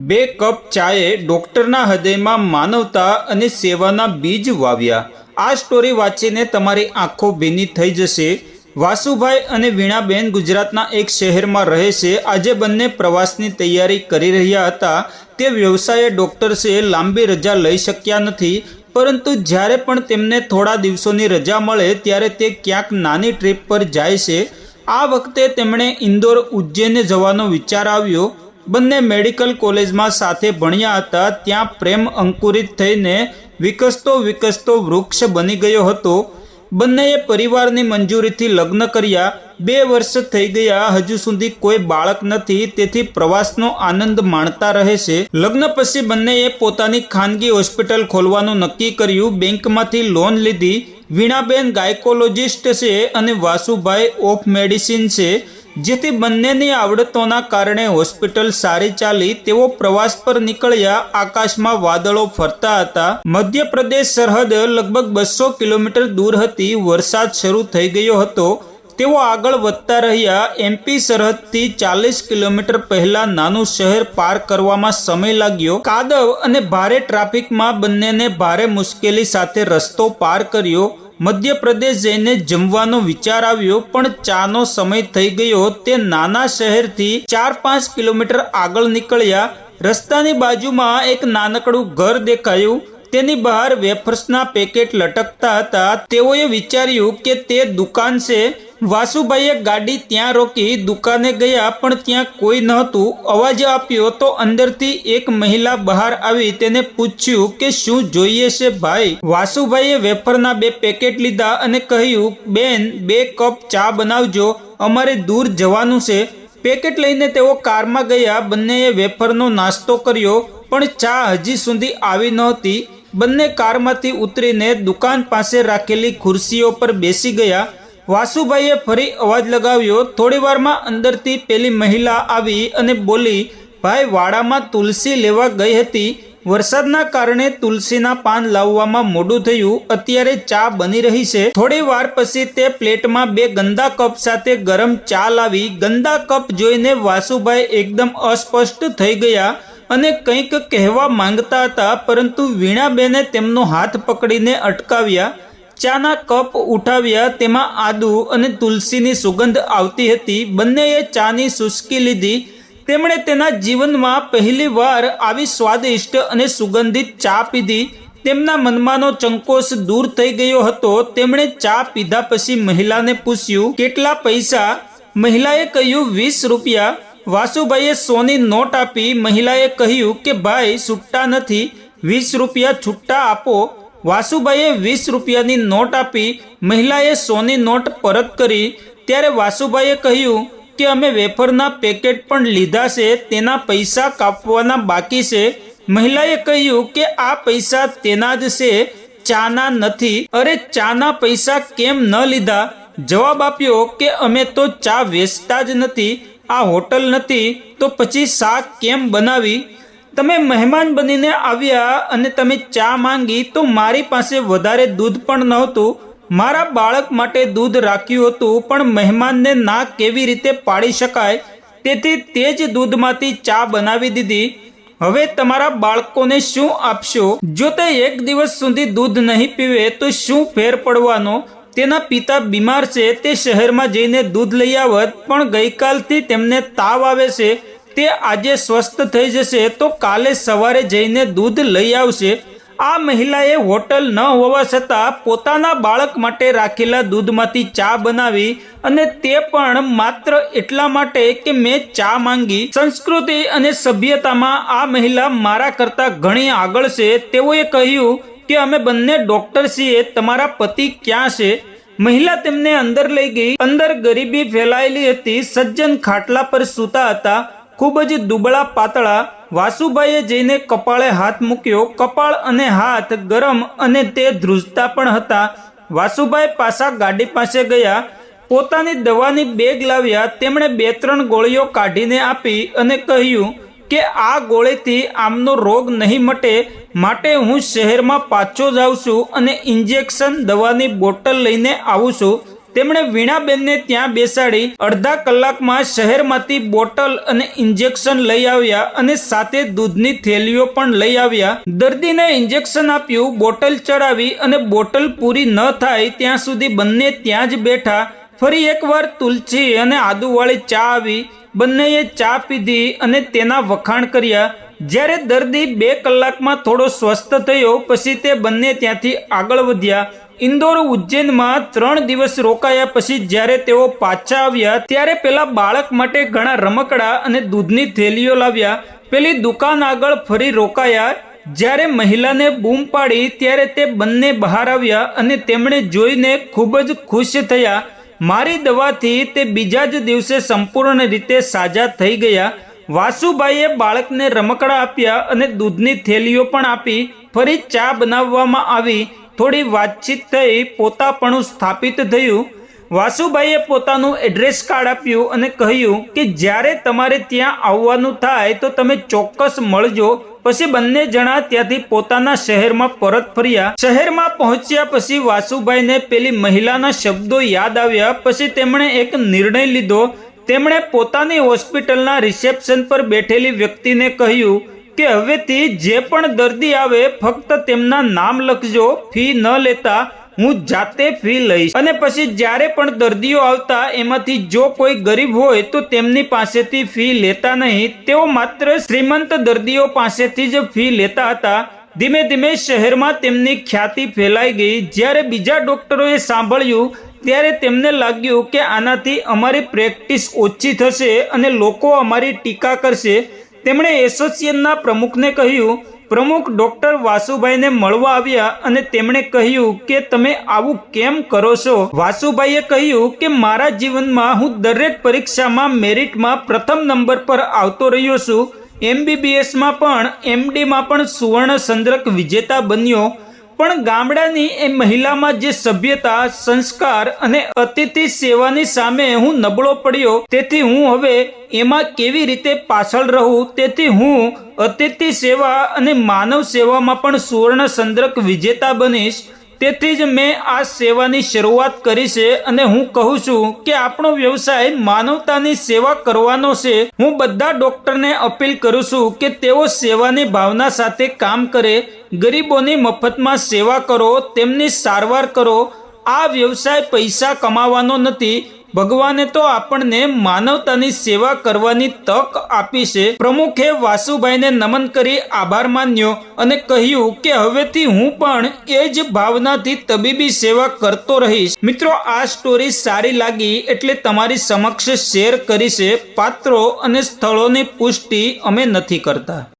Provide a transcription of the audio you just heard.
બે કપ ચાએ ડોક્ટરના હૃદયમાં માનવતા અને સેવાના બીજ વાવ્યા. આ સ્ટોરી વાંચીને તમારી આંખો ભીની થઈ જશે. વાસુભાઈ અને વીણાબેન ગુજરાતના એક શહેરમાં રહે છે. આજે બંને પ્રવાસની તૈયારી કરી રહ્યા હતા. તે વ્યવસાયે ડૉક્ટર્સે લાંબી રજા લઈ શક્યા નથી. પરંતુ જ્યારે પણ તેમને થોડા દિવસોની રજા મળે ત્યારે તે ક્યાંક નાની ટ્રીપ પર જાય છે. આ વખતે તેમણે ઇન્દોર ઉજ્જૈન જવાનો વિચાર આવ્યો. બંને મેડિકલ કોલેજમાં સાથે ભણ્યા હતા, ત્યાં પ્રેમ અંકુરિત થઈને વિકસતો વિકસતો વૃક્ષ બની ગયો હતો. બંનેએ પરિવારની મંજૂરીથી લગ્ન કર્યા. બે વર્ષ થઈ ગયા, હજુ સુધી કોઈ બાળક નથી, તેથી પ્રવાસનો આનંદ માણતા રહે છે લગ્ન પછી બંનેએ પોતાની ખાનગી હોસ્પિટલ ખોલવાનું નક્કી કર્યું. બેંકમાંથી લોન લીધી. વીણાબેન ગાયકોલોજિસ્ટ છે અને વાસુભાઈ ઓફ મેડિસિન છે. જેથી બંનેની આવડતોના કારણે હોસ્પિટલ સારી ચાલી તેઓ પ્રવાસ પર નીકળ્યા. આકાશમાં વાદળો ફરતા હતા. મધ્યપ્રદેશ સરહદ લગભગ બસો કિલોમીટર દૂર હતી. વરસાદ શરૂ થઈ ગયો હતો. તેઓ આગળ વધતા રહ્યા. એમપી સરહદથી ચાલીસ કિલોમીટર પહેલા નાનું શહેર પાર કરવામાં સમય લાગ્યો. કાદવ અને ભારે ટ્રાફિકમાં બંનેને ભારે મુશ્કેલી સાથે રસ્તો પાર કર્યો. મધ્યપ્રદેશ જઈને જમવાનો વિચાર આવ્યો, પણ ચાનો સમય થઈ ગયો. તે નાના શહેરથી ચાર પાંચ કિલોમીટર આગળ નીકળ્યા. રસ્તાની બાજુમાં એક નાનકડું ઘર દેખાયું. તેની બહાર વેફર્સના પેકેટ લટકતા હતા. તેઓએ વિચાર્યું કે તે દુકાન છે. વાસુભાઈએ ગાડી ત્યાં રોકી દુકાને ગયા, પણ ત્યાં કોઈ નહોતું. અવાજ આપ્યો તો અંદરથી એક મહિલા બહાર આવી તેને પૂછ્યું કે શું જોઈએ છે ભાઈ? વાસુભાઈએ વેફરના બે પેકેટ લીધા અને કહ્યું, બેન, બે કપ ચા બનાવજો, અમારે દૂર જવાનું છે. પેકેટ લઈને તેઓ કારમાં ગયા, બંનેએ વેફરનો નાસ્તો કર્યો, પણ ચા હજી સુધી આવી નહોતી. બંને કારમાંથી ઉતરીને દુકાન પાસે રાખેલી ખુરશીઓ પર બેસી ગયા. વાસુભાઈએ ફરી અવાજ લગાવ્યો, થોડી વારમાં અંદરથી પેલી મહિલા આવી અને બોલી, ભાઈ, વાડામાં તુલસી લેવા ગઈ હતી. વરસાદના કારણે તુલસીના પાન લાવવામાં મોડું થયું. અત્યારે ચા બની રહી છે. થોડી વાર પછી તે પ્લેટમાં બે ગંદા કપ સાથે ગરમ ચા લાવી, ગંદા કપ જોઈને વાસુભાઈ એકદમ અસ્પષ્ટ થઈ ગયા અને કંઈક કહેવા માંગતા હતા, પરંતુ વીણાબેને તેમનો હાથ પકડીને અટકાવ્યા. ચાના કપ ઉઠાવ્યા, તેમાં આદુ અને તુલસીની સુગંધ આવતી હતી. બંનેએ ચાની સુસકી લીધી. તેમણે તેના જીવનમાં પહેલીવાર આવી સ્વાદિષ્ટ અને સુગંધિત ચા પીધી. તેમના મનમાંનો ચંકોસ દૂર થઈ ગયો હતો. તેમણે ચા પીધા પછી મહિલાને પૂછ્યું, કેટલા પૈસા? મહિલાએ કહ્યું, વીસ રૂપિયા. વાસુભાઈએ સોની નોટ આપી. મહિલાએ કહ્યું કે, ભાઈ છૂટતા નથી. વીસ રૂપિયા છૂટા આપો. વાસુભાઈએ વીસ રૂપિયાની નોટ આપી મહિલાએ સોની નોટ પરત કરી. ત્યારે વાસુભાઈએ કહ્યું કે અમે વેફરના પેકેટ પણ લીધા છે, તેના પૈસા કાપવાના બાકી છે. મહિલાએ કહ્યું કે આ પૈસા તેના જ છે, ચાના નથી. અરે ચાના પૈસા કેમ ન લીધા? જવાબ આપ્યો કે અમે તો ચા વેચતા જ નથી, આ હોટલ નથી, તો પછી શાક કેમ બનાવી? તમે મહેમાન બનીને આવ્યા અને તમે ચા માંગી તો મારી પાસે વધારે દૂધ પણ નહોતું. મારા બાળક માટે દૂધ રાખ્યું હતું, પણ મહેમાનને ના કેવી રીતે પાડી શકાય? તેથી તે જ દૂધમાંથી ચા બનાવી દીધી. હવે તમારા બાળકોને શું આપશો? જો તે એક દિવસ સુધી દૂધ નહીં પીવે, તો શું ફેર પડવાનો? તેના પિતા બીમાર છે, તે શહેરમાં જઈને દૂધ લઈ આવત, પણ ગઈકાલથી તેમને તાવ આવે છે. તે આજે સ્વસ્થ થઈ જશે તો કાલે સવારે જઈને દૂધ લઈ આવશે. આ મહિલાએ હોટલ ન હોવા છતાં પોતાના બાળક માટે રાખેલા દૂધમાંથી ચા બનાવી અને તે પણ માત્ર એટલા માટે કે મેં ચા માંગી. સંસ્કૃતિ અને સભ્યતામાં આ મહિલા મારા કરતાં ઘણી આગળ છે. તેઓએ કહ્યું કે અમે બંને ડોક્ટર છીએ, તમારા પતિ ક્યાં છે? મહિલા તેમને અંદર લઈ ગઈ. અંદર ગરીબી ફેલાયેલી હતી. સજ્જન ખાટલા પર સૂતા હતા. ખૂબ જ દુબળા પાતળા વાસુભાઈએ જઈને કપાળે હાથ મૂક્યો. કપાળ અને હાથ ગરમ અને તે ધ્રુજતા પણ હતા. વાસુભાઈ પાછા ગાડી પાસે ગયા. પોતાની દવાની બેગ લાવ્યા. તેમણે બે ત્રણ ગોળીઓ કાઢીને આપી અને કહ્યું કે આ ગોળીથી આમનો રોગ નહીં મટે. માટે હું શહેરમાં પાછો જાઉં છું અને ઇન્જેક્શન દવાની બોટલ લઈને આવું છું. તેમણે વીણાબેનને ત્યાં બેસાડી અડધા કલાકમાં શહેરમાંથી બોટલ અને ઇન્જેક્શન લઈ આવ્યા અને સાથે દૂધની થેલીઓ પણ લઈ આવ્યા. દર્દીને ઇન્જેક્શન આપ્યું, બોટલ ચડાવી અને બોટલ પૂરી ન થાય ત્યાં સુધી બંને ત્યાં જ બેઠા. ફરી એકવાર તુલસી અને આદુવાળી ચા આવી. બંનેએ ચા પીધી અને તેના વખાણ કર્યા. જ્યારે દર્દી બે કલાકમાં થોડો સ્વસ્થ થયો, પછી તે બંને ત્યાંથી આગળ વધ્યા. ઇન્દોર ઉજ્જૈનમાં ત્રણ દિવસ રોકાયા, પછી જ્યારે તેઓ પાછા આવ્યા, ત્યારે પેલા બાળક માટે ઘણા રમકડા અને દૂધની થેલીઓ લાવ્યા. પેલી દુકાન આગળ ફરી રોકાયા. જ્યારે મહિલાને બૂમ પાડી, ત્યારે તે બંને બહાર આવ્યા અને તેમણે જોઈને ખૂબ જ ખુશ થયા. મારી દવાથી તે બીજા જ દિવસે સંપૂર્ણ રીતે સાજા થઈ ગયા. વાસુભાઈએ બાળકને રમકડા આપ્યા અને દૂધની થેલીઓ પણ આપી, ફરી ચા બનાવવામાં આવી. થોડી વાતચીત થઈ, પોતાપણું સ્થાપિત થયું. વાસુભાઈએ પોતાનું એડ્રેસ કાર્ડ આપ્યું અને કહ્યું કે, જ્યારે તમારે ત્યાં આવવાનું થાય, તો તમે ચોક્કસ મળજો. પછી બંને જણા ત્યાંથી પોતાના શહેરમાં પરત ફર્યા. શહેરમાં પહોંચ્યા પછી વાસુભાઈને પેલી મહિલાના શબ્દો યાદ આવ્યા. પછી તેમણે એક નિર્ણય લીધો તેમણે પોતાની હોસ્પિટલના રિસેપ્શન પર બેઠેલી વ્યક્તિને કહ્યું કે હવેથી જે પણ દર્દી આવે ફક્ત તેમના નામ લખજો, ફી ન લેતા હું જાતે ફી લઈશ. અને પછી જ્યારે પણ દર્દીઓ આવતા એમાંથી જો કોઈ ગરીબ હોય તો તેમની પાસેથી ફી લેતા નહીં. તેઓ માત્ર શ્રીમંત દર્દીઓ પાસેથી જ ફી લેતા હતા. ધીમે ધીમે શહેરમાં તેમની ખ્યાતિ ફેલાઈ ગઈ. જ્યારે બીજા ડોક્ટરોએ સાંભળ્યું ત્યારે તેમને લાગ્યું કે આનાથી અમારી પ્રેક્ટિસ ઓછી થશે અને લોકો અમારી ટીકા કરશે. તેમણે એસોસિએશનના પ્રમુખને કહ્યું, પ્રમુખ ડોક્ટર વાસુભાઈને મળવા આવ્યા અને તેમણે કહ્યું કે તમે આવું કેમ કરો છો? વાસુભાઈએ કહ્યું કે, મારા જીવનમાં હું દરેક પરીક્ષામાં મેરિટમાં પ્રથમ નંબર પર આવતો રહ્યો છું. એમબીબીએસમાં પણ, એમડીમાં પણ સુવર્ણ ચંદ્રક વિજેતા બન્યો. પણ ગામડાની એ મહિલામાં જે સભ્યતા, સંસ્કાર અને અતિથિ સેવાની સામે હું નબળો પડ્યો, તેથી હું હવે એમાં કેવી રીતે પાછળ રહું? તેથી હું અતિથિ સેવા અને માનવ સેવામાં પણ સુવર્ણ ચંદ્રક વિજેતા બનીશ. તેથી જ મેં આ સેવાની શરૂઆત કરી છે અને હું કહું છું કે આપણો વ્યવસાય માનવતાની સેવા કરવાનો છે. હું બધા ડોક્ટરને અપીલ કરું છું કે તેઓ સેવાની ભાવના સાથે કામ કરે, ગરીબોની મફતમાં સેવા કરો, તેમની સારવાર કરો. આ વ્યવસાય પૈસા કમાવાનો નથી ભગવાને તો આપણને માનવતાની સેવા કરવાની તક આપી છે. પ્રમુખે વાસુભાઈને નમન કરી આભાર માન્યો અને કહ્યું કે હવેથી હું પણ એ જ ભાવનાથી તબીબી સેવા કરતો રહીશ. મિત્રો, આ સ્ટોરી સારી લાગી એટલે તમારી સમક્ષ શેર કરી છે. પાત્રો અને સ્થળોની પુષ્ટિ અમે નથી કરતા.